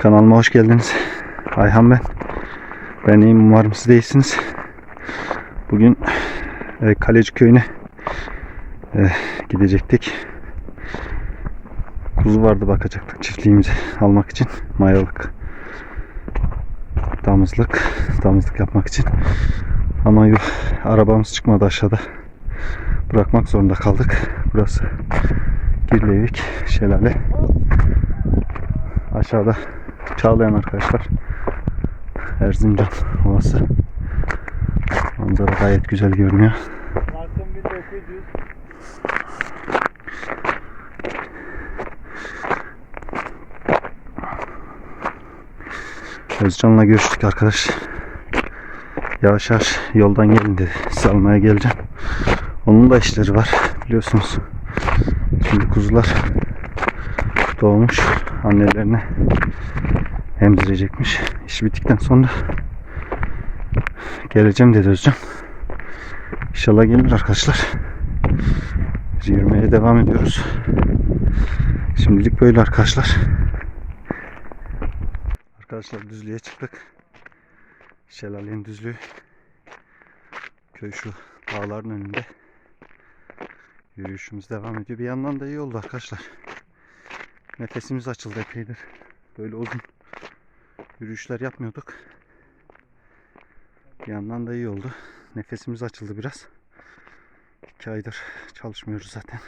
Kanalıma hoş geldiniz. Ayhan ben. Ben iyiyim umarım siz de iyisiniz. Bugün e, Kaleci köyüne e, gidecektik. Kuzu vardı bakacaktık çiftliğimizi almak için. Mayalık. Damızlık. Damızlık yapmak için. Ama yok, arabamız çıkmadı aşağıda. Bırakmak zorunda kaldık. Burası Girlevik Şelale. Aşağıda Çağlayan arkadaşlar. Erzincan Ovası. Manzara gayet güzel görünüyor. Kasım 1900 Özcan'la görüştük arkadaş. Yavaş yavaş yoldan gelin dedi. Sizi almaya geleceğim. Onun da işleri var biliyorsunuz. Şimdi kuzular doğmuş. Annelerine emzirecekmiş. İş bittikten sonra geleceğim dedi Özcan. İnşallah gelir arkadaşlar. Yürümeye devam ediyoruz. Şimdilik böyle arkadaşlar. Arkadaşlar düzlüğe çıktık. Şelalenin düzlüğü. Köy şu dağların önünde. Yürüyüşümüz devam ediyor. Bir yandan da iyi oldu arkadaşlar. Nefesimiz açıldı epeydir. Böyle uzun yürüyüşler yapmıyorduk. Bir yandan da iyi oldu. Nefesimiz açıldı biraz. İki aydır çalışmıyoruz zaten.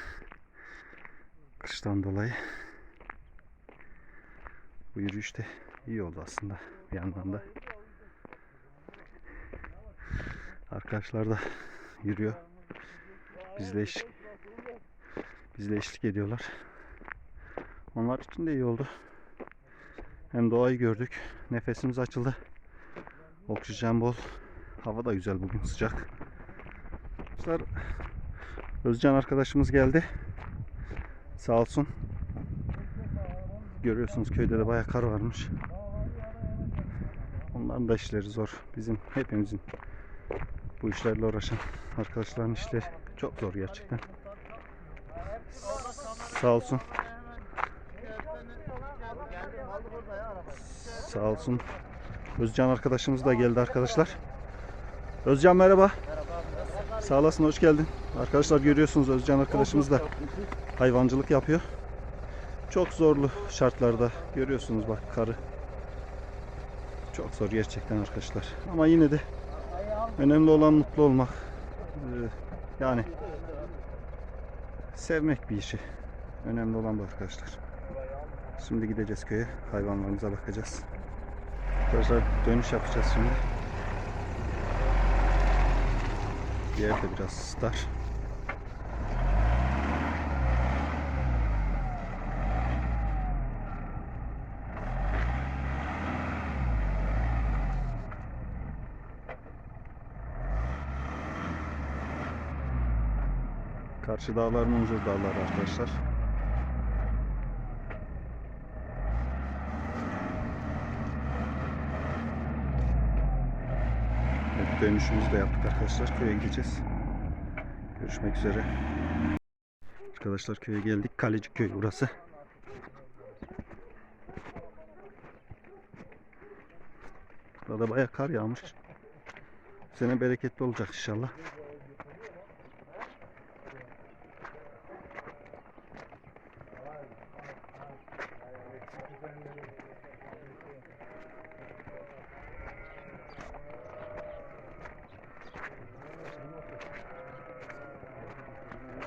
Kıştan dolayı. Bu yürüyüş de iyi oldu aslında bir yandan da. Arkadaşlar da yürüyor. Bizle eşlik, bizle eşlik ediyorlar. Onlar için de iyi oldu. Hem doğayı gördük. Nefesimiz açıldı. Oksijen bol. Hava da güzel bugün sıcak. Arkadaşlar Özcan arkadaşımız geldi. Sağ olsun. Görüyorsunuz köyde de bayağı kar varmış. Onların da işleri zor. Bizim hepimizin bu işlerle uğraşan arkadaşların işleri çok zor gerçekten. Sağ olsun. Sağ olsun. Özcan arkadaşımız da geldi arkadaşlar. Özcan merhaba. Sağ olasın hoş geldin. Arkadaşlar görüyorsunuz Özcan arkadaşımız da hayvancılık yapıyor. Çok zorlu şartlarda görüyorsunuz bak karı. Çok zor gerçekten arkadaşlar. Ama yine de önemli olan mutlu olmak. Ee, yani sevmek bir işi. Önemli olan bu arkadaşlar. Şimdi gideceğiz köye. Hayvanlarımıza bakacağız. Arkadaşlar dönüş yapacağız şimdi. Yer de biraz dar. Karşı dağlar Munzur dağları arkadaşlar. Dönüşümüzü de yaptık arkadaşlar. Köye gideceğiz. Görüşmek üzere. Arkadaşlar köye geldik. Kalecik köy burası. Burada bayağı kar yağmış. Sene bereketli olacak inşallah.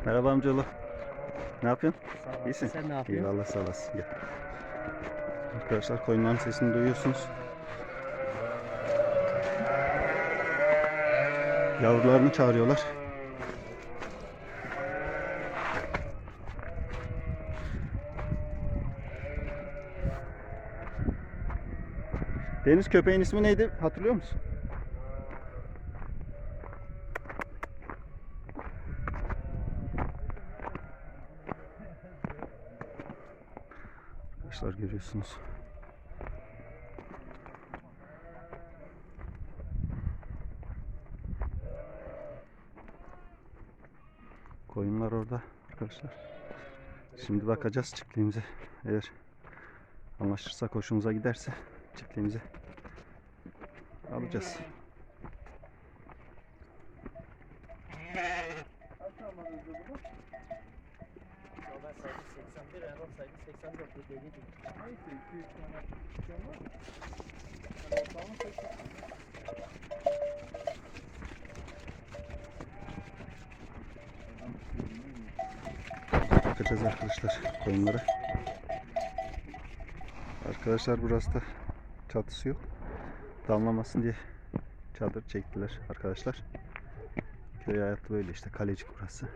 Merhaba amcaoğlu. Ne yapıyorsun? İyisin. Sen ne yapıyorsun? Eyvallah sağ olasın. Gel. Arkadaşlar koyunların sesini duyuyorsunuz. Yavrularını çağırıyorlar. Deniz köpeğin ismi neydi? Hatırlıyor musun? Arkadaşlar görüyorsunuz. Koyunlar orada arkadaşlar. Şimdi bakacağız çiftliğimize. Eğer Anlaşırsak hoşumuza giderse çiftliğimize alacağız. Ben saydım 81, Erol saydı 84 dedi dedi. Neyse 2-3 tane dükkan var. Hadi ortalama 80. Bakacağız arkadaşlar koyunlara. Arkadaşlar burası da çatısı yok. Damlamasın diye çadır çektiler arkadaşlar. Köy hayatı böyle işte kalecik burası.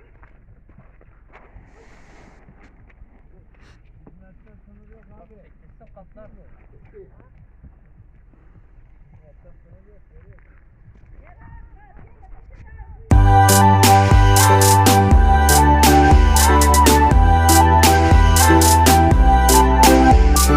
patlar mı? Evet, sana